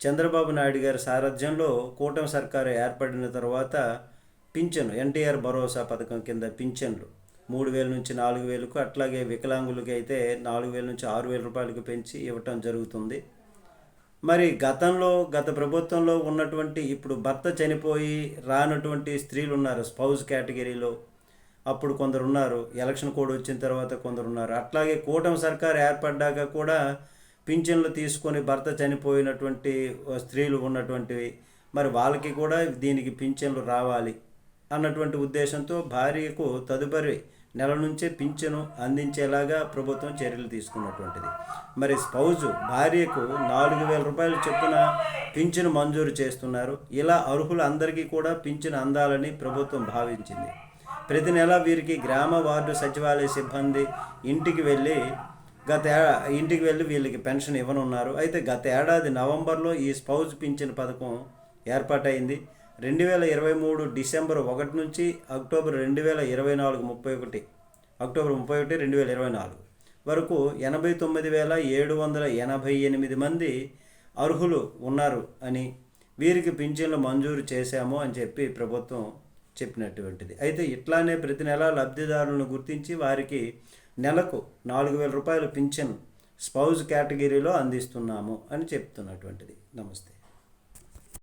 చంద్రబాబు నాయుడు గారి సారథ్యంలో కూటమి సర్కారు ఏర్పడిన తర్వాత పింఛను ఎన్టీఆర్ భరోసా పథకం కింద పింఛన్లు. మూడు వేల నుంచి నాలుగు వేలకు అట్లాగే వికలాంగులకి అయితే నాలుగు వేల నుంచి ఆరు వేల రూపాయలకు పెంచి ఇవ్వటం జరుగుతుంది. మరి గతంలో గత ప్రభుత్వంలో ఉన్నటువంటి ఇప్పుడు భర్త చనిపోయి రానటువంటి స్త్రీలు ఉన్నారు స్పౌజ్ కేటగిరీలో. అప్పుడు కొందరు ఉన్నారు ఎలక్షన్ కోడ్ వచ్చిన తర్వాత కొందరు ఉన్నారు. అట్లాగే కూటమి సర్కారు ఏర్పడ్డాక కూడా పింఛన్లు తీసుకొని భర్త చనిపోయినటువంటి స్త్రీలు ఉన్నటువంటివి మరి వాళ్ళకి కూడా దీనికి పింఛన్లు రావాలి అన్నటువంటి ఉద్దేశంతో భార్యకు తదుపరి నెల నుంచే పింఛను అందించేలాగా ప్రభుత్వం చర్యలు తీసుకున్నటువంటిది. మరి స్పౌజు భార్యకు నాలుగు వేల రూపాయలు చొప్పున పింఛను మంజూరు చేస్తున్నారు. ఇలా అర్హులందరికీ కూడా పింఛను అందాలని ప్రభుత్వం భావించింది. ప్రతి నెల వీరికి గ్రామ వార్డు సచివాలయ సిబ్బంది ఇంటికి వెళ్ళి గత ఇంటికి వెళ్ళి వీళ్ళకి పెన్షన్ ఇవ్వనున్నారు. అయితే గత ఏడాది నవంబర్లో ఈ స్పౌజ్ పింఛన్ పథకం ఏర్పాటైంది. రెండు వేల ఇరవై మూడు డిసెంబర్ ఒకటి నుంచి అక్టోబర్ రెండు వేల ఇరవై నాలుగు ముప్పై ఒకటి అక్టోబర్ ముప్పై ఒకటి రెండు వేల ఇరవై నాలుగు వరకు ఎనభై తొమ్మిది వేల ఏడు వందల ఎనభై ఎనిమిది మంది అర్హులు ఉన్నారు అని వీరికి పింఛన్లు మంజూరు చేశాము అని చెప్పి ప్రభుత్వం చెప్పినటువంటిది. అయితే ఇట్లానే ప్రతి నెల లబ్ధిదారులను గుర్తించి వారికి నెలకు నాలుగు వేల రూపాయలు పింఛన్ స్పౌజ్ కేటగిరీలో అందిస్తున్నాము అని చెప్తున్నటువంటిది. నమస్తే.